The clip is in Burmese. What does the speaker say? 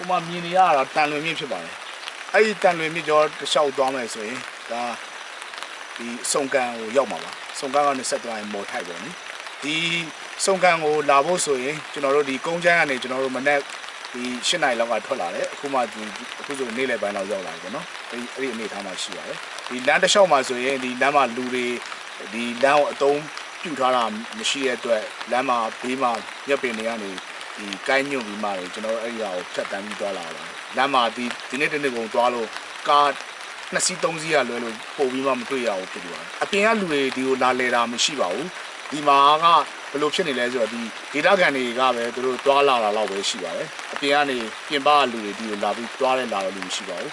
ဟိုမှာမြင်နေရတာတန်လွင်မြင့်ဖြစ်ပါတယ်အဲ့ဒီတန်လွင်မြင့်ကျော်တစ်လျှောက်သွားမယ်ဆိုရင်ဒါဒီစုံကန်ကိုရောက်မှာပါစုံကန်ကနေဆက်သွားရင်မော်ထိုက်ပေါ့နိဒီစုံကန်ကိုလာဖို့ဆိုရင်ကျွန်တော်တို့ဒီကုန်းချမ်းကနေကျွန်တော်တို့မနေ့ဒီ၈နိုင်လောက်ကထွက်လာတယ်အခုမှဒီအခုဆိုနေ့လယ်ပိုင်းလောက်ရောက်လာပြီပေါ့နော်အဲ့ဒီအဲ့ဒီအနေထားမှာရှိပါတယ်ဒီလမ်းတစ်လျှောက်မှာဆိုရင်ဒီလမ်းမှာလူတွေဒီလမ်းကိုအတုံးပြုတ်ထားတာမရှိတဲ့အတွက်လမ်းမှာဘေးမှာမြက်ပင်တွေကနေ ဒီကိုင်းညွန့်ပြီးမှလေကျွန်တော်တို့အဲ့ဒီဟာကိုဖြတ်တန်းပြီးသွားလာတာလမ်းမှာဒီဒီနေ့တနေ့ကုန်သွားလို့ကားနှစ်စီးသုံးစီးရလွဲလို့ပို့ပြီးမှမတွေ့ရဘူးဖြစ်သွားတယ်အပြင်ကလူတွေဒီကိုလာလဲတာမရှိပါဘူးဒီမှာကဘယ်လိုဖြစ်နေလဲဆိုတော့ဒီဒေတာကန်တွေကပဲသူတို့သွားလာတာလောက်ပဲရှိပါတယ်အပြင်ကနေပြင်ပကလူတွေဒီကိုလာပြီးသွားလဲလာတဲ့လူမရှိပါဘူး